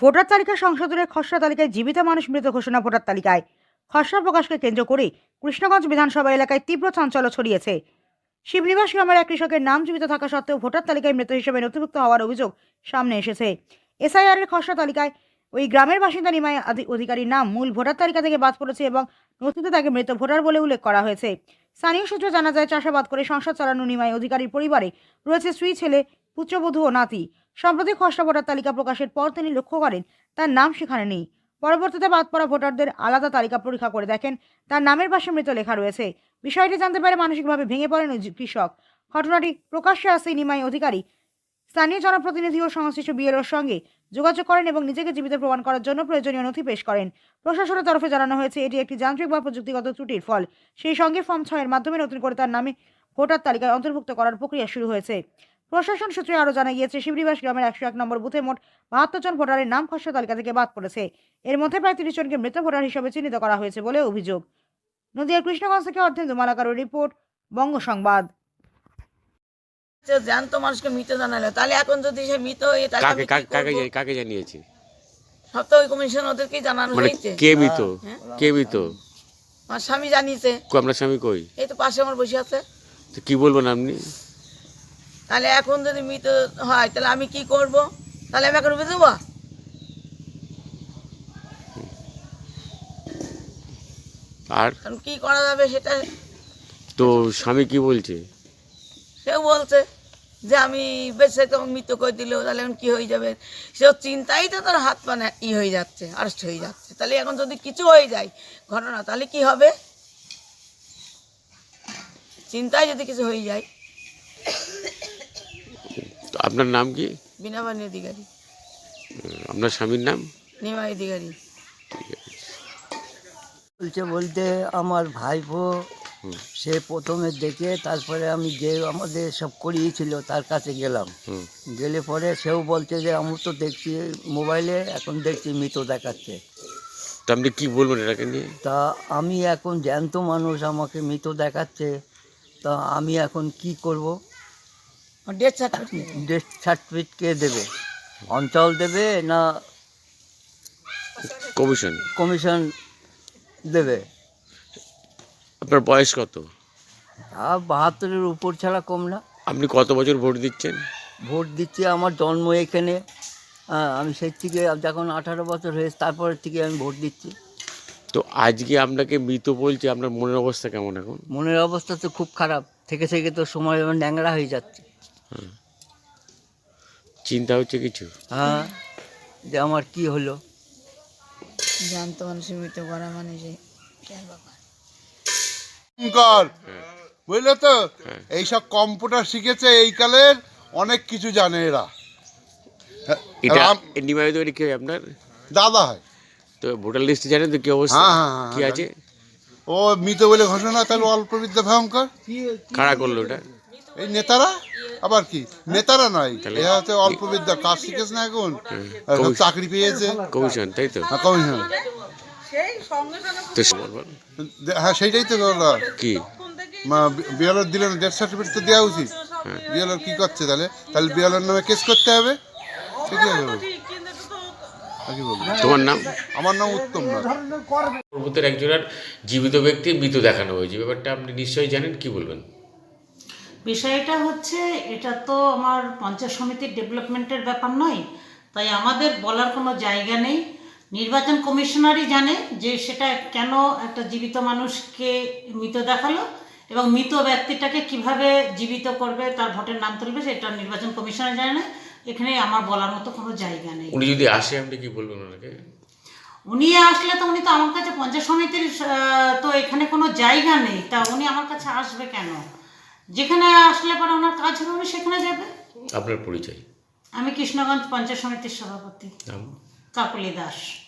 Voter তালিকা সংশোধনের খসড়া তালিকায় জীবিত মানুষ মৃত ঘোষণা ভোটার তালিকায়। খসড়া প্রকাশকে কেন্দ্র করে কৃষ্ণগঞ্জ বিধানসভা এলাকায় তীব্র চাঞ্চল্য ছড়িয়েছে। শিবনিবাস গ্রামের এক কৃষকের নাম জীবিত থাকা সত্ত্বেও ভোটার তালিকায় মৃত হিসেবে নথিভুক্ত হওয়ার অভিযোগ সামনে এসেছে। এসআইআর এর খসড়া তালিকায় ওই গ্রামের বাসিন্দা আধি- অধিকারীর নাম মূল ভোটার তালিকা থেকে বাদ পড়েছে এবং নথিতে তাকে মৃত ভোটার বলে উল্লেখ করা হয়েছে। স্থানীয় সূত্রে জানা যায়, চাষাবাদ করে সংসার চালানো নিমাই অধিকারীর পরিবারে রয়েছে স্ত্রী, ছেলে, পুত্রবধূ ও নাতি। সম্প্রতি খসড়া ভোটার তালিকা প্রকাশের পর তিনি লক্ষ্য করেন, তার নাম সেখানে নেই। পরবর্তীতে বাদ পড়া ভোটারদের আলাদা তালিকা পরীক্ষা করে দেখেন, তার নামের পাশে মৃত লেখা রয়েছে। বিষয়টি জানতে পারে মানসিকভাবে ভেঙে পড়েন কৃষক। ঘটনাটি প্রকাশ্যে আসে নিমাই অধিকারী, স্থানীয় জনপ্রতিনিধি ও সংশ্লিষ্ট বিএলওর সঙ্গে যোগাযোগ করেন এবং নিজেকে জীবিত প্রমাণ করার জন্য প্রয়োজনীয় নথি পেশ করেন। প্রশাসনের তরফে জানানো হয়েছে, এটি একটি যান্ত্রিক বা প্রযুক্তিগত ত্রুটির ফল। সেই সঙ্গে ফর্ম ছয়ের মাধ্যমে নতুন করে তার নামে ভোটার তালিকায় অন্তর্ভুক্ত করার প্রক্রিয়া শুরু হয়েছে। প্রশাসন সূত্রে আরও জানা গিয়েছে শিবরিবাস গ্রামের একশো এক নম্বর বুথে মোট বাহাত্তর জন ভোটারের নাম খসড়া তালিকা থেকে বাদ পড়েছে। এর মধ্যে প্রায় তিরিশ জনকে মৃত ভোটার হিসেবে চিহ্নিত করা হয়েছে বলে অভিযোগ। নদিয়ার কৃষ্ণগঞ্জ থেকে অর্ধেন্দু মালাকারের রিপোর্ট বঙ্গ সংবাদ। জ্যান্ত মানুষকে মৃত জানালো তাহলে এখন যদি সে মৃত হয়ে তাহলে কাকে কি কাকে কাকে? জানিয়েছে? সব ওই কমিশন ওদেরকেই জানানো মানে হয়েছে। কে মৃত? হ্যাঁ। কে মৃত? আমার স্বামী জানিয়েছে। আপনার স্বামী কই? এই তো পাশে আমার বসে আছে। তো কি বলবেন আপনি? তাহলে এখন যদি মৃত হয় তাহলে আমি কি করব? তাহলে আমি এখন রুবে দেবো আর? এখন কি করা যাবে সেটা? তো স্বামী কি বলছে? সেও বলছে যে আমি বেঁচে তখন মৃত করে দিল তাহলে এখন কি হয়ে যাবে? সে চিন্তাই তো তোর হাত পা না- ই হয়ে যাচ্ছে আরেস্ট হয়ে যাচ্ছে। তাহলে এখন যদি কিছু হয়ে যায় ঘটনা তাহলে কি হবে? চিন্তায় যদি কিছু হয়ে যায় আপনার নাম কি? বিনা বাণী অধিকারী। আপনার স্বামীর নাম? নিমাই অধিকারী। বলছে বলতে আমার ভাইপো সে প্রথমে দেখে তারপরে আমি যে আমাদের সব করিয়েছিল তার কাছে গেলাম। গেলে পরে সেও বলছে যে আমি তো দেখছি মোবাইলে এখন দেখছি মৃত দেখাচ্ছে। তা আপনি কী বলবেন এটাকে নিয়ে? তা আমি এখন জ্যান্ত মানুষ আমাকে মৃত দেখাচ্ছে। তা আমি এখন কি করব? ডেথ সার্টিফিকেট ডেথ সার্টিফিকেট কে দেবে? অঞ্চল দেবে না কমিশন কমিশন দেবে? আপনার বয়স কত? তা বাহাত্তরের উপর ছাড়া কম না। আপনি কত বছর ভোট দিচ্ছেন? ভোট দিচ্ছি আমার জন্ম এখানে। হ্যাঁ আমি সেই থেকে যখন আঠারো বছর হয়েছে তারপরের থেকে আমি ভোট দিচ্ছি। তো আজকে আপনাকে মৃত বলছে আপনার মনের অবস্থা কেমন এখন? মনের অবস্থা তো খুব খারাপ। থেকে থেকে তো সময় আমার ন্যাংরা হয়ে যাচ্ছে। চিন্তা হচ্ছে কিছু? হ্যাঁ যে আমার কি হলো? জানতো মানুষের মৃত করা মানে যে কর। বুঝলে তো? এইসব কম্পিউটার শিখেছে এই কালের অনেক কিছু জানে এরা। হ্যাঁ, এটা রাম- নিমায়িত কি হয় আপনার? দাদা হয়। তো ভোটার লিস্টে জানেন তো কি অবস্থা? হ্যাঁ, হ্যাঁ, হ্যাঁ, কি হ্যাঁ, আছে? ও মৃত বলে ঘোষণা তাহলে অল্প বিদ্যা ভয়ঙ্কর। কারা করল ওটা। এই নেতারা? আবার কি? নেতারা নয় তাহলে- এরা হচ্ছে অল্প বিদ্যা কাজ শিখেছে না এখন। চাকরি পেয়েছে। কমিশন তাই তো? হ্যাঁ, কমিশন। হ্যাঁ সেইটাই তো কি? বিএলআর দিলে ডেথ সার্টিফিকেট তো দেওয়া উচিত। বিএলআর কি করছে তাহলে? তাহলে বিএলআর নামে কেস করতে হবে? ঠিকই হবে তোমার নাম? আমার নাম উত্তম নাথ পর্বতের একজনের জীবিত ব্যক্তি মৃত দেখানো হয়েছে। ব্যাপারটা আপনি নিশ্চয়ই জানেন কি বলবেন? বিষয়টা হচ্ছে এটা তো আমার পঞ্চায়েত সমিতির ডেভেলপমেন্টের ব্যাপার নয় তাই আমাদের বলার কোনো জায়গা নেই। নির্বাচন কমিশনারই জানে যে সেটা কেন একটা জীবিত মানুষকে মৃত দেখাল এবং মৃত ব্যক্তিটাকে কীভাবে জীবিত করবে তার ভোটের নাম তুলবে সেটা নির্বাচন কমিশনার জানে না। এখানে আমার বলার মতো কোনো জায়গা নেই। উনি যদি আসে আপনি কি বলবেন ওনাকে? উনি আসলে তো উনি তো আমার কাছে পঞ্চায়েত সমিতির তো এখানে কোনো জায়গা নেই। তা উনি আমার কাছে আসবে কেন? যেখানে আসলে পরে ওনার কাজ হবে উনি সেখানে যাবে। আপনার পরিচয়? আমি কৃষ্ণগঞ্জ পঞ্চায়েত সমিতির সভাপতি। কাকলি দাস।